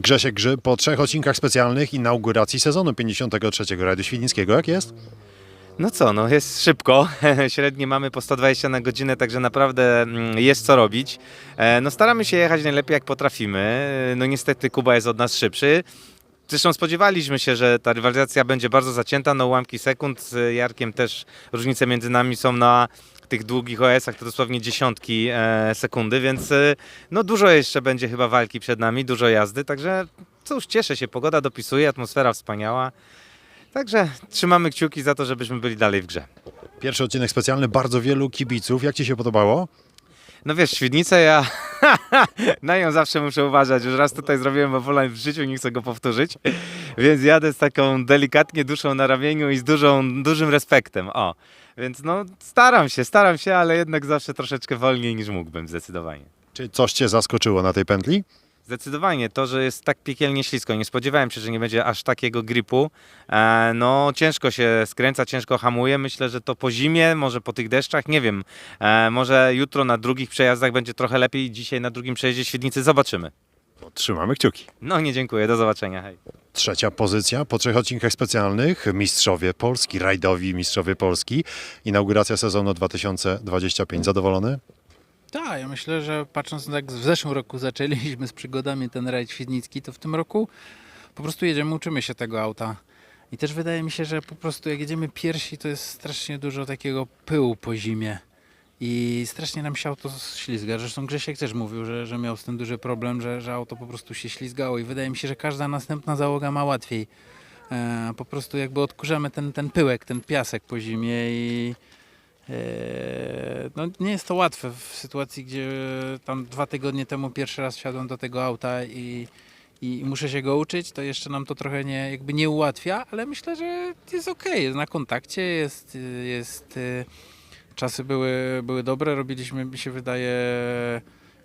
Grzesiek Grzyb po trzech odcinkach specjalnych inauguracji sezonu 53 Rajdu Świdnickiego. Jak jest? No co, no jest szybko. Średnie mamy po 120 na godzinę, także naprawdę mm, jest co robić. E, No staramy się jechać najlepiej jak potrafimy. No niestety Kuba jest od nas szybszy. Zresztą spodziewaliśmy się, że ta rywalizacja będzie bardzo zacięta na ułamki sekund. Z Jarkiem też różnice między nami są na tych długich OS-ach to dosłownie dziesiątki e, sekundy, więc e, no dużo jeszcze będzie chyba walki przed nami, dużo jazdy, także cóż, cieszę się, pogoda dopisuje, atmosfera wspaniała. Także trzymamy kciuki za to, żebyśmy byli dalej w grze. Pierwszy odcinek specjalny, bardzo wielu kibiców. Jak Ci się podobało? No wiesz, Świdnicę ja na nią zawsze muszę uważać. Już raz tutaj zrobiłem Wowolan w życiu, nie chcę go powtórzyć. Więc jadę z taką delikatnie duszą na ramieniu i z dużą, dużym respektem. O, więc no staram się, staram się, ale jednak zawsze troszeczkę wolniej niż mógłbym, zdecydowanie. Czy coś Cię zaskoczyło na tej pętli? Zdecydowanie to, że jest tak piekielnie ślisko. Nie spodziewałem się, że nie będzie aż takiego gripu. E, no, ciężko się skręca, ciężko hamuje. Myślę, że to po zimie, może po tych deszczach, nie wiem. E, może jutro na drugich przejazdach będzie trochę lepiej. Dzisiaj na drugim przejeździe Świdnicy zobaczymy. Trzymamy kciuki. No, nie dziękuję. Do zobaczenia. Hej. Trzecia pozycja po trzech odcinkach specjalnych. Mistrzowie Polski, rajdowi mistrzowie Polski. Inauguracja sezonu 2025. Zadowolony? Tak, ja myślę, że patrząc jak w zeszłym roku zaczęliśmy z przygodami ten rajd świdnicki, to w tym roku po prostu jedziemy, uczymy się tego auta. I też wydaje mi się, że po prostu jak jedziemy pierwsi, to jest strasznie dużo takiego pyłu po zimie. I strasznie nam się auto ślizga. Zresztą Grzesiek też mówił, że, że miał z tym duży problem, że, że auto po prostu się ślizgało. I wydaje mi się, że każda następna załoga ma łatwiej. E, po prostu jakby odkurzamy ten, ten pyłek, ten piasek po zimie i no, nie jest to łatwe w sytuacji, gdzie tam dwa tygodnie temu pierwszy raz wsiadłem do tego auta i, i muszę się go uczyć, to jeszcze nam to trochę nie, jakby nie ułatwia, ale myślę, że jest ok, jest na kontakcie, jest, jest e, czasy były, były dobre, robiliśmy, mi się wydaje,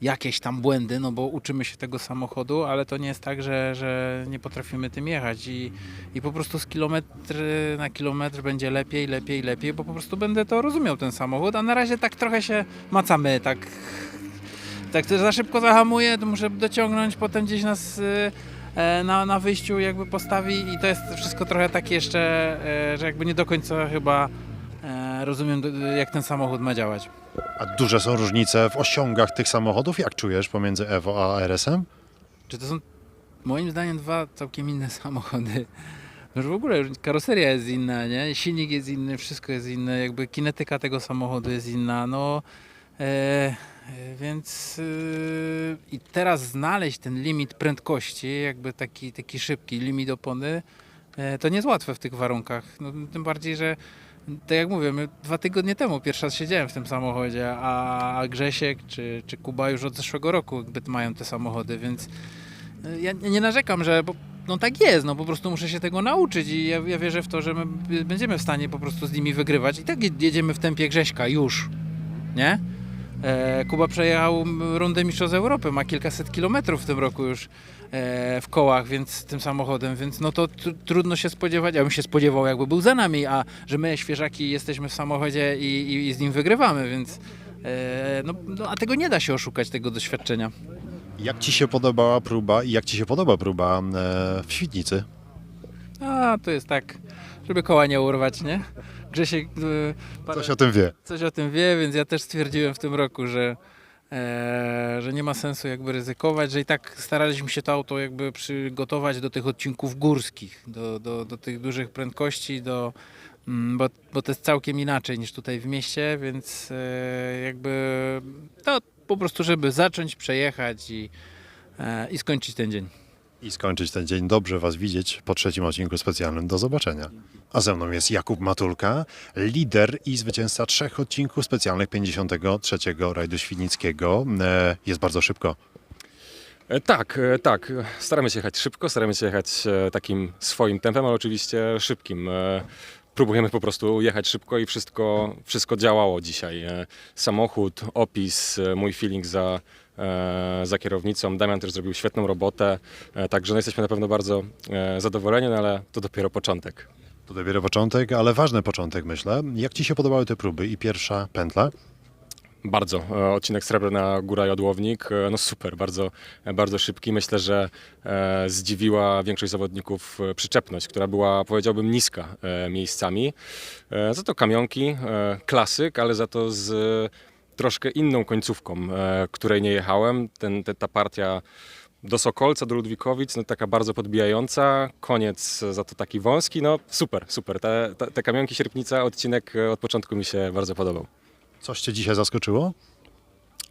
jakieś tam błędy, no bo uczymy się tego samochodu, ale to nie jest tak, że, że nie potrafimy tym jechać i, i po prostu z kilometr na kilometr będzie lepiej, lepiej, lepiej, bo po prostu będę to rozumiał ten samochód, a na razie tak trochę się macamy, tak tak za szybko zahamuję, to muszę dociągnąć, potem gdzieś nas y, e, na, na wyjściu jakby postawi i to jest wszystko trochę tak jeszcze, e, że jakby nie do końca chyba rozumiem, jak ten samochód ma działać. A duże są różnice w osiągach tych samochodów. Jak czujesz pomiędzy Evo a RS-em? Czy to są moim zdaniem dwa całkiem inne samochody? Już w ogóle karoseria jest inna, nie? Silnik jest inny, wszystko jest inne, jakby kinetyka tego samochodu jest inna, no e, e, więc e, i teraz znaleźć ten limit prędkości, jakby taki, taki szybki limit opony, e, to nie jest łatwe w tych warunkach. No, tym bardziej, że tak jak mówię, my dwa tygodnie temu pierwszy raz siedziałem w tym samochodzie, a Grzesiek czy, czy Kuba już od zeszłego roku jakby mają te samochody, więc y, ja nie narzekam, że bo, no tak jest, no po prostu muszę się tego nauczyć i ja, ja wierzę w to, że my będziemy w stanie po prostu z nimi wygrywać. I tak je- jedziemy w tempie Grześka już, nie? E, Kuba przejechał rundę Mistrzostw Europy, ma kilkaset kilometrów w tym roku już w kołach, więc tym samochodem, więc no to tr- trudno się spodziewać, ja bym się spodziewał jakby był za nami, a że my świeżaki jesteśmy w samochodzie i, i, i z nim wygrywamy, więc e, no, no a tego nie da się oszukać, tego doświadczenia. Jak Ci się podobała próba i jak Ci się podoba próba e, w Świdnicy? A, to jest tak, żeby koła nie urwać, nie? Grzesiek e, parę, Coś o tym wie. coś o tym wie, więc ja też stwierdziłem w tym roku, że, e, że nie ma sensu jakby ryzykować, że i tak staraliśmy się to auto jakby przygotować do tych odcinków górskich, do, do, do tych dużych prędkości, do, mm, bo, bo to jest całkiem inaczej niż tutaj w mieście, więc e, jakby to po prostu, żeby zacząć, przejechać i, e, i skończyć ten dzień. I skończyć ten dzień. Dobrze Was widzieć po trzecim odcinku specjalnym. Do zobaczenia. A ze mną jest Jakub Matulka, lider i zwycięzca trzech odcinków specjalnych 53. Rajdu Świdnickiego. E, Jest bardzo szybko. E, Tak, e, tak. Staramy się jechać szybko, staramy się jechać takim swoim tempem, ale oczywiście szybkim. Próbujemy po prostu jechać szybko i wszystko, wszystko działało dzisiaj. Samochód, opis, mój feeling za, za kierownicą. Damian też zrobił świetną robotę, e, także no jesteśmy na pewno bardzo e, zadowoleni, no ale to dopiero początek. To dopiero początek, ale ważny początek myślę. Jak Ci się podobały te próby i pierwsza pętla? Bardzo. E, Odcinek Srebrna Góra Jodłownik, e, no super, bardzo, e, bardzo szybki. Myślę, że e, zdziwiła większość zawodników e, przyczepność, która była, powiedziałbym, niska e, miejscami. E, za to kamionki, e, klasyk, ale za to z e, troszkę inną końcówką, e, której nie jechałem. Ten, te, ta partia do Sokolca, do Ludwikowic, no taka bardzo podbijająca, koniec za to taki wąski, no super, super. Te, te, te kamionki Sierpnica, odcinek e, od początku mi się bardzo podobał. Coś Cię dzisiaj zaskoczyło?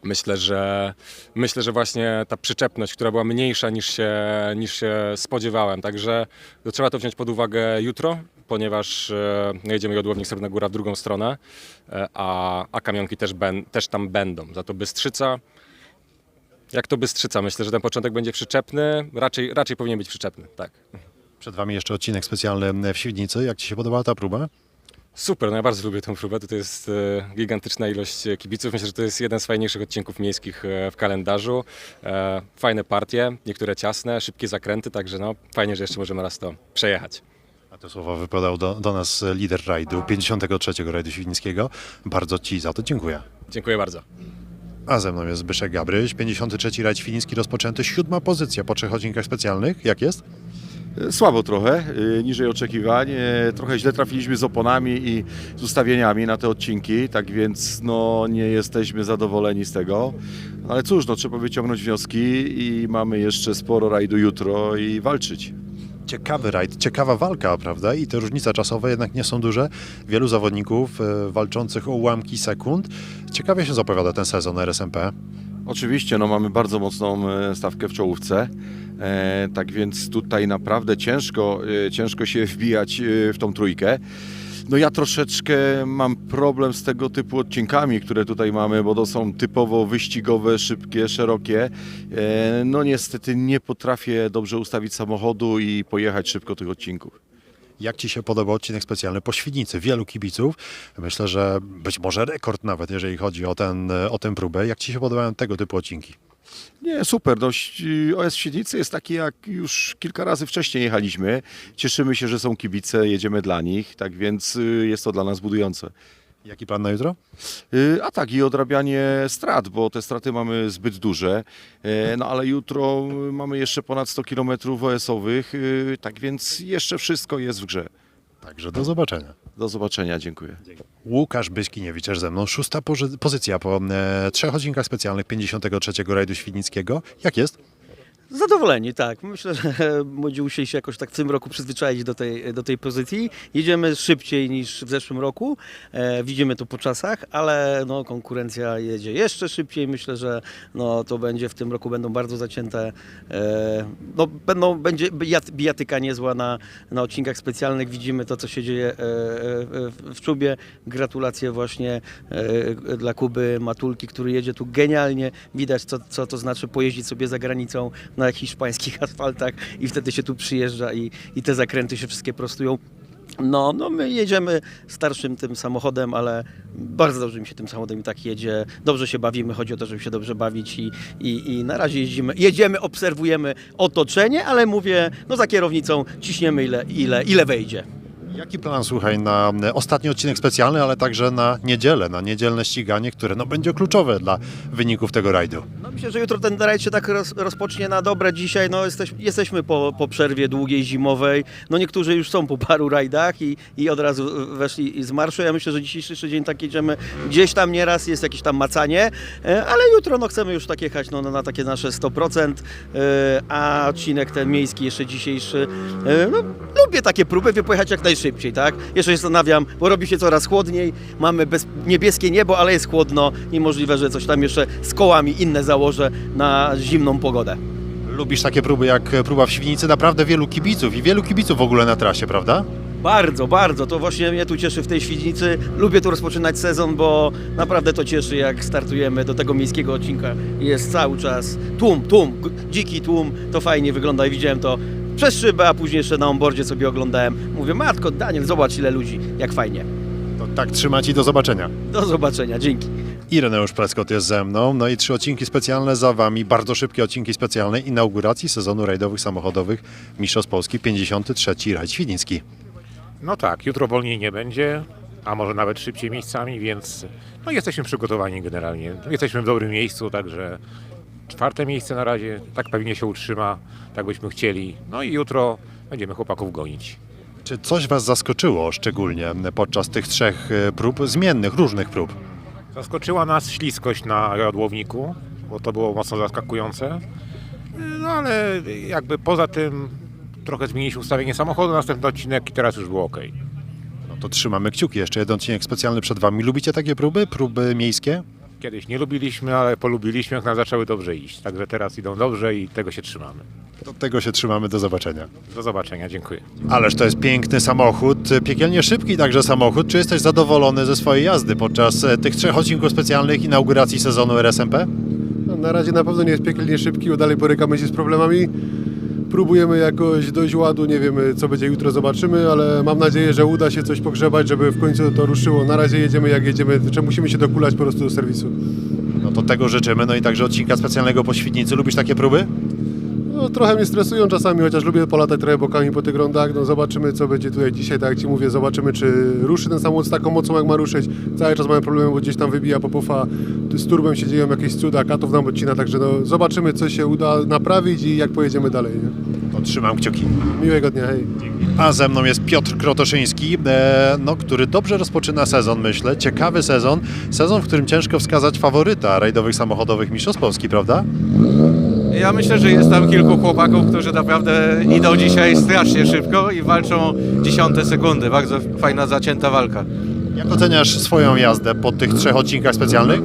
Myślę, że myślę, że właśnie ta przyczepność, która była mniejsza niż się, niż się spodziewałem. Także trzeba to wziąć pod uwagę jutro, ponieważ e, jedziemy Jodłownik Srebrna Góra w drugą stronę, e, a, a kamionki też, ben, też tam będą. Za to Bystrzyca. Jak to Bystrzyca? Myślę, że ten początek będzie przyczepny. Raczej, raczej powinien być przyczepny, tak. Przed Wami jeszcze odcinek specjalny w Świdnicy. Jak Ci się podobała ta próba? Super, no ja bardzo lubię tę próbę. To jest e, gigantyczna ilość kibiców. Myślę, że to jest jeden z fajniejszych odcinków miejskich w kalendarzu. Fajne partie, niektóre ciasne, szybkie zakręty, także no fajnie, że jeszcze możemy raz to przejechać. Te słowa wypowiadał do, do nas lider rajdu, 53. rajdu świdnickiego. Bardzo Ci za to dziękuję. Dziękuję bardzo. A ze mną jest Zbyszek Gabryś, 53. rajd świdnicki rozpoczęty, siódma pozycja po trzech odcinkach specjalnych. Jak jest? Słabo trochę, y, niżej oczekiwań. Trochę źle trafiliśmy z oponami i z ustawieniami na te odcinki, tak więc no, nie jesteśmy zadowoleni z tego. Ale cóż, no, trzeba wyciągnąć wnioski i mamy jeszcze sporo rajdu jutro i walczyć. Ciekawy rajd, ciekawa walka, prawda? I te różnice czasowe jednak nie są duże. Wielu zawodników e, walczących o ułamki sekund. Ciekawie się zapowiada ten sezon RSMP. Oczywiście no, mamy bardzo mocną e, stawkę w czołówce, e, tak więc tutaj naprawdę ciężko, ciężko się wbijać w tą trójkę. No ja troszeczkę mam problem z tego typu odcinkami, które tutaj mamy, bo to są typowo wyścigowe, szybkie, szerokie. E, No niestety nie potrafię dobrze ustawić samochodu i pojechać szybko tych odcinków. Jak Ci się podoba odcinek specjalny po Świdnicy? Wielu kibiców. Myślę, że być może rekord nawet, jeżeli chodzi o, ten, o tę próbę. Jak Ci się podobają tego typu odcinki? Nie, super. No, OS Świdnicy jest taki, jak już kilka razy wcześniej jechaliśmy. Cieszymy się, że są kibice, jedziemy dla nich, tak więc y, jest to dla nas budujące. Jaki plan na jutro? Y, A tak, i odrabianie strat, bo te straty mamy zbyt duże. E, No ale jutro y, mamy jeszcze ponad 100 km OS-owych, y, tak więc jeszcze wszystko jest w grze. Także do zobaczenia. Do zobaczenia, dziękuję. Łukasz Byśkiniewicz ze mną. Szósta pozy- pozycja po e, trzech odcinkach specjalnych 53. rajdu świdnickiego. Jak jest? Zadowoleni, tak. Myślę, że będziemy musieli się jakoś tak w tym roku przyzwyczaić do tej, do tej pozycji. Jedziemy szybciej niż w zeszłym roku. E, widzimy to po czasach, ale no, konkurencja jedzie jeszcze szybciej. Myślę, że no, to będzie w tym roku będą bardzo zacięte. E, no, będą, będzie bijat- bijatyka niezła na, na odcinkach specjalnych. Widzimy to, co się dzieje e, e, w Czubie. Gratulacje właśnie e, dla Kuby Matulki, który jedzie tu genialnie. Widać, co, co to znaczy pojeździć sobie za granicą na hiszpańskich asfaltach i wtedy się tu przyjeżdża i, i te zakręty się wszystkie prostują. No, no my jedziemy starszym tym samochodem, ale bardzo dobrze mi się tym samochodem i tak jedzie. Dobrze się bawimy, chodzi o to, żeby się dobrze bawić i, i, i na razie jeździmy, jedziemy, obserwujemy otoczenie, ale mówię, no za kierownicą ciśniemy ile, ile, ile wejdzie. Jaki plan, słuchaj, na e, ostatni odcinek specjalny, ale także na niedzielę, na niedzielne ściganie, które no, będzie kluczowe dla wyników tego rajdu? No myślę, że jutro ten rajd się tak roz, rozpocznie na dobre. Dzisiaj no, jesteś, jesteśmy po, po przerwie długiej, zimowej. No niektórzy już są po paru rajdach i, i od razu weszli z marszu. Ja myślę, że dzisiejszy dzień tak jedziemy gdzieś tam nieraz, jest jakieś tam macanie, e, ale jutro no, chcemy już tak jechać no, na takie nasze 100%, e, a odcinek ten miejski jeszcze dzisiejszy, no, lubię takie próby, by pojechać jak najszybciej, tak? Jeszcze się zastanawiam, bo robi się coraz chłodniej, mamy bez, niebieskie niebo, ale jest chłodno i możliwe, że coś tam jeszcze z kołami inne założę na zimną pogodę. Lubisz takie próby jak próba w Świdnicy? Naprawdę wielu kibiców i wielu kibiców w ogóle na trasie, prawda? Bardzo, bardzo. To właśnie mnie tu cieszy w tej Świdnicy. Lubię tu rozpoczynać sezon, bo naprawdę to cieszy, jak startujemy do tego miejskiego odcinka. Jest cały czas tłum, tłum, dziki tłum. To fajnie wygląda i widziałem to przez szybę, a później jeszcze na onboardzie sobie oglądałem. Mówię, matko, Daniel, zobacz ile ludzi, jak fajnie. To tak trzymać i do zobaczenia. Do zobaczenia, dzięki. Ireneusz Preskot jest ze mną, no i trzy odcinki specjalne za Wami, bardzo szybkie odcinki specjalne inauguracji sezonu rajdowych samochodowych Mistrzostw Polski 53. rajd świdnicki. No tak, jutro wolniej nie będzie. a może nawet szybciej miejscami, więc no, jesteśmy przygotowani generalnie. Jesteśmy w dobrym miejscu, także czwarte miejsce na razie, tak pewnie się utrzyma, tak byśmy chcieli. No i jutro będziemy chłopaków gonić. Czy coś Was zaskoczyło szczególnie podczas tych trzech e, prób, zmiennych, różnych prób? Zaskoczyła nas śliskość na jodłowniku, bo to było mocno zaskakujące. No ale jakby poza tym trochę zmieniliśmy ustawienie samochodu, następny odcinek i teraz już było ok. No to trzymamy kciuki. Jeszcze jeden odcinek specjalny przed Wami. Lubicie takie próby? Próby miejskie? Kiedyś nie lubiliśmy, ale polubiliśmy, jak nam zaczęły dobrze iść. Także teraz idą dobrze i tego się trzymamy. Do tego się trzymamy. Do zobaczenia. Do zobaczenia, dziękuję. Ależ to jest piękny samochód, piekielnie szybki także samochód. Czy jesteś zadowolony ze swojej jazdy podczas e, tych trzech odcinków specjalnych inauguracji sezonu RSMP? No, na razie na pewno nie jest piekielnie szybki, bo dalej borykamy się z problemami. Próbujemy jakoś dojść ładu, nie wiemy co będzie jutro, zobaczymy, ale mam nadzieję, że uda się coś pogrzebać, żeby w końcu to ruszyło. Na razie jedziemy jak jedziemy, czy musimy się dokulać po prostu do serwisu. No to tego życzymy. No i także odcinka specjalnego po Świdnicy. Lubisz takie próby? No, trochę mnie stresują czasami, chociaż lubię polatać trochę bokami po tych rondach. No, zobaczymy co będzie tutaj dzisiaj, tak jak Ci mówię, zobaczymy czy ruszy ten samochód z taką mocą jak ma ruszyć. Cały czas mamy problemy, bo gdzieś tam wybija popufa, z turbem się dzieją jakieś cuda, katów nam odcina, także no, zobaczymy co się uda naprawić i jak pojedziemy dalej. Nie? To trzymam kciuki. Miłego dnia, hej. A ze mną jest Piotr Krotoszyński, e, no, który dobrze rozpoczyna sezon, myślę. Ciekawy sezon. Sezon, w którym ciężko wskazać faworyta rajdowych samochodowych Mistrzostw Polski, prawda? Ja myślę, że jest tam kilku chłopaków, którzy naprawdę idą dzisiaj strasznie szybko i walczą dziesiąte sekundy. Bardzo fajna, zacięta walka. Jak oceniasz swoją jazdę po tych trzech odcinkach specjalnych?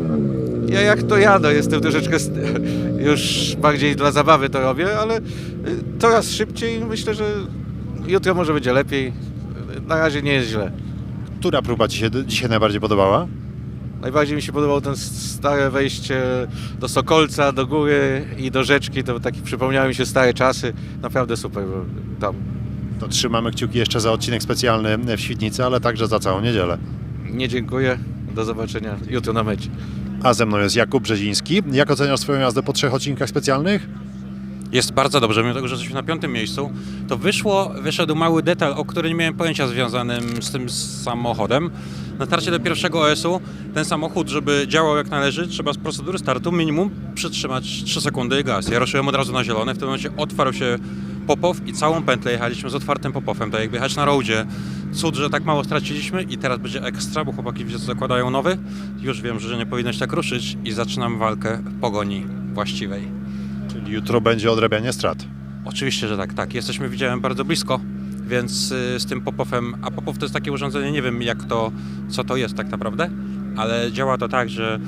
Ja jak to jadę, jestem troszeczkę już bardziej dla zabawy to robię, ale y, coraz szybciej myślę, że jutro może będzie lepiej. Na razie nie jest źle. Która próba Ci się dzisiaj najbardziej podobała? Najbardziej mi się podobało ten stare wejście do Sokolca, do góry i do rzeczki. To taki przypomniały mi się stare czasy. Naprawdę super tam. To trzymamy kciuki jeszcze za odcinek specjalny w Świdnicy, ale także za całą niedzielę. Nie dziękuję. Do zobaczenia jutro na mecie. A ze mną jest Jakub Brzeziński. Jak oceniasz swoją jazdę po trzech odcinkach specjalnych? Jest bardzo dobrze, mimo tego, że jesteśmy na piątym miejscu, to wyszło, wyszedł mały detal, o którym nie miałem pojęcia związanym z tym samochodem. Na starcie do pierwszego OS-u ten samochód, żeby działał jak należy, trzeba z procedury startu minimum przytrzymać 3 sekundy gaz. Ja ruszyłem od razu na zielone, w tym momencie otwarł się popow i całą pętlę jechaliśmy z otwartym popowem, tak jakby jechać na roadzie. Cud, że tak mało straciliśmy i teraz będzie ekstra, bo chłopaki zakładają nowy. Już wiem, że nie powinno się tak ruszyć i zaczynam walkę w pogoni właściwej. Czyli jutro będzie odrabianie strat. Oczywiście, że tak, tak. Jesteśmy, widziałem, bardzo blisko, więc y, z tym popowem, a popow to jest takie urządzenie, nie wiem jak to, co to jest tak naprawdę, ale działa to tak, że,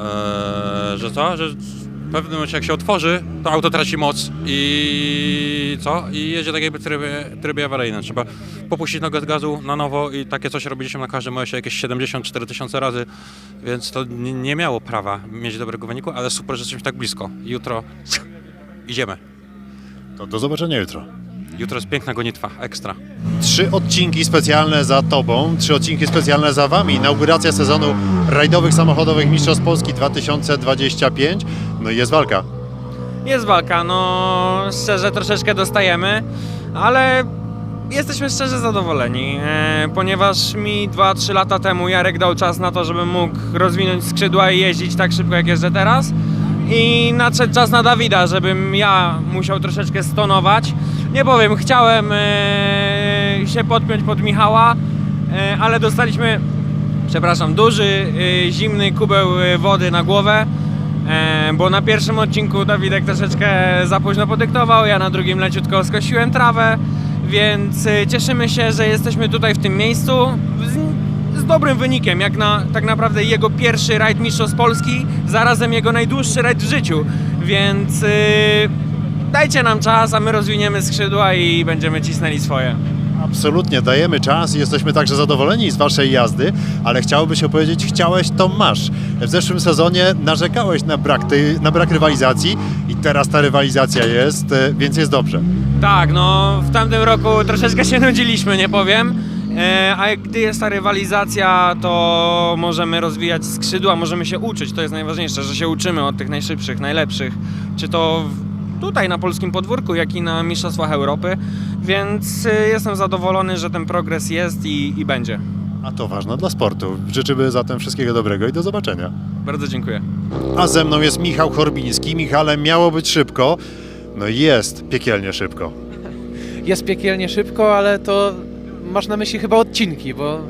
e, że co, że w pewnym momencie jak się otworzy, to auto traci moc i co? I jedzie tak jakby w trybie, trybie awaryjnym. Trzeba popuścić nogę z gazu na nowo i takie coś robiliśmy na każdym OS jakieś 74 tysiące razy, więc to nie, nie miało prawa mieć dobrego wyniku, ale super, że jesteśmy tak blisko. Jutro idziemy. To do zobaczenia jutro. Jutro jest piękna gonitwa, ekstra. Trzy odcinki specjalne za Tobą, trzy odcinki specjalne za Wami. Inauguracja sezonu rajdowych samochodowych Mistrzostw Polski 2025. No i jest walka. Jest walka, no szczerze troszeczkę dostajemy, ale jesteśmy szczerze zadowoleni, e, ponieważ mi 2-3 lata temu Jarek dał czas na to, żebym mógł rozwinąć skrzydła i jeździć tak szybko jak jeżdżę teraz. I nadszedł czas na Dawida, żebym ja musiał troszeczkę stonować. Nie powiem, chciałem e, się podpiąć pod Michała, e, ale dostaliśmy, przepraszam, duży, e, zimny kubeł e, wody na głowę. E, bo na pierwszym odcinku Dawidek troszeczkę za późno podyktował, ja na drugim leciutko skosiłem trawę, więc e, cieszymy się, że jesteśmy tutaj w tym miejscu z, z dobrym wynikiem, jak na tak naprawdę jego pierwszy rajd Mistrzostw Polski, zarazem jego najdłuższy rajd w życiu, więc e, dajcie nam czas, a my rozwiniemy skrzydła i będziemy cisnęli swoje. Absolutnie, dajemy czas i jesteśmy także zadowoleni z Waszej jazdy, ale chciałoby się powiedzieć, chciałeś, to masz. W zeszłym sezonie narzekałeś na brak, tej, na brak rywalizacji i teraz ta rywalizacja jest, e, więc jest dobrze. Tak, no w tamtym roku troszeczkę się nudziliśmy, nie powiem. E, a gdy jest ta rywalizacja, to możemy rozwijać skrzydła, możemy się uczyć. To jest najważniejsze, że się uczymy od tych najszybszych, najlepszych. Czy to tutaj na polskim podwórku, jak i na Mistrzostwach Europy. Więc e, jestem zadowolony, że ten progres jest i, i będzie. A to ważne dla sportu. Życzymy zatem wszystkiego dobrego i do zobaczenia. Bardzo dziękuję. A ze mną jest Michał Chorbiński. Michale, miało być szybko. No i jest piekielnie szybko. jest piekielnie szybko, ale to masz na myśli chyba odcinki, bo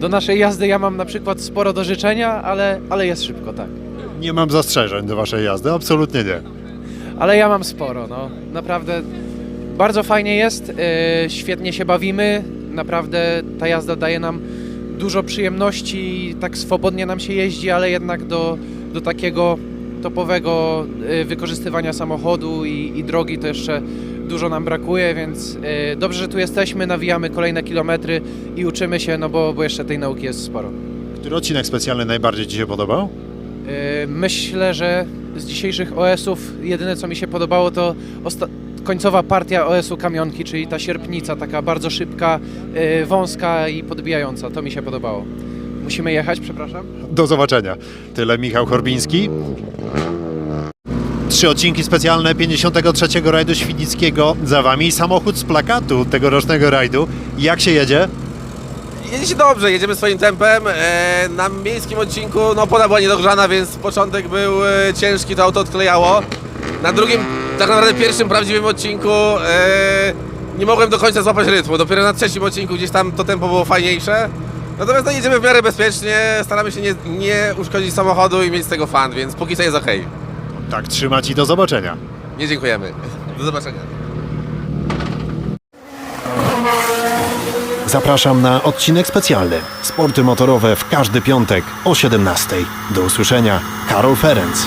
do naszej jazdy ja mam na przykład sporo do życzenia, ale, ale jest szybko, tak. Nie mam zastrzeżeń do waszej jazdy, absolutnie nie. Ale ja mam sporo, no. Naprawdę bardzo fajnie jest, yy, świetnie się bawimy, naprawdę ta jazda daje nam dużo przyjemności, tak swobodnie nam się jeździ, ale jednak do, do takiego topowego yy, wykorzystywania samochodu i, i drogi to jeszcze dużo nam brakuje, więc yy, dobrze, że tu jesteśmy, nawijamy kolejne kilometry i uczymy się, no bo, bo jeszcze tej nauki jest sporo. Który odcinek specjalny najbardziej ci się podobał? Myślę, że z dzisiejszych OS-ów jedyne co mi się podobało to końcowa partia OS-u kamionki, czyli ta sierpnica, taka bardzo szybka, yy, wąska i podbijająca. To mi się podobało. Musimy jechać, przepraszam. Do zobaczenia. Tyle Michał Chorbiński. Trzy odcinki specjalne 53. rajdu Świdnickiego za wami. Samochód z plakatu tegorocznego rajdu. Jak się jedzie? Jedzie się dobrze, jedziemy swoim tempem. E, na miejskim odcinku no, poda była niedogrzana, więc początek był e, ciężki, to auto odklejało. Na drugim, tak naprawdę pierwszym prawdziwym odcinku e, nie mogłem do końca złapać rytmu. Dopiero na trzecim odcinku gdzieś tam to tempo było fajniejsze. Natomiast no, jedziemy w miarę bezpiecznie, staramy się nie, nie uszkodzić samochodu i mieć z tego fan, więc póki co jest ok. Tak, trzymać i do zobaczenia. Nie dziękujemy. Do zobaczenia. Zapraszam na odcinek specjalny. Sporty motorowe w każdy piątek o 17. Do usłyszenia. Karol Ferenc.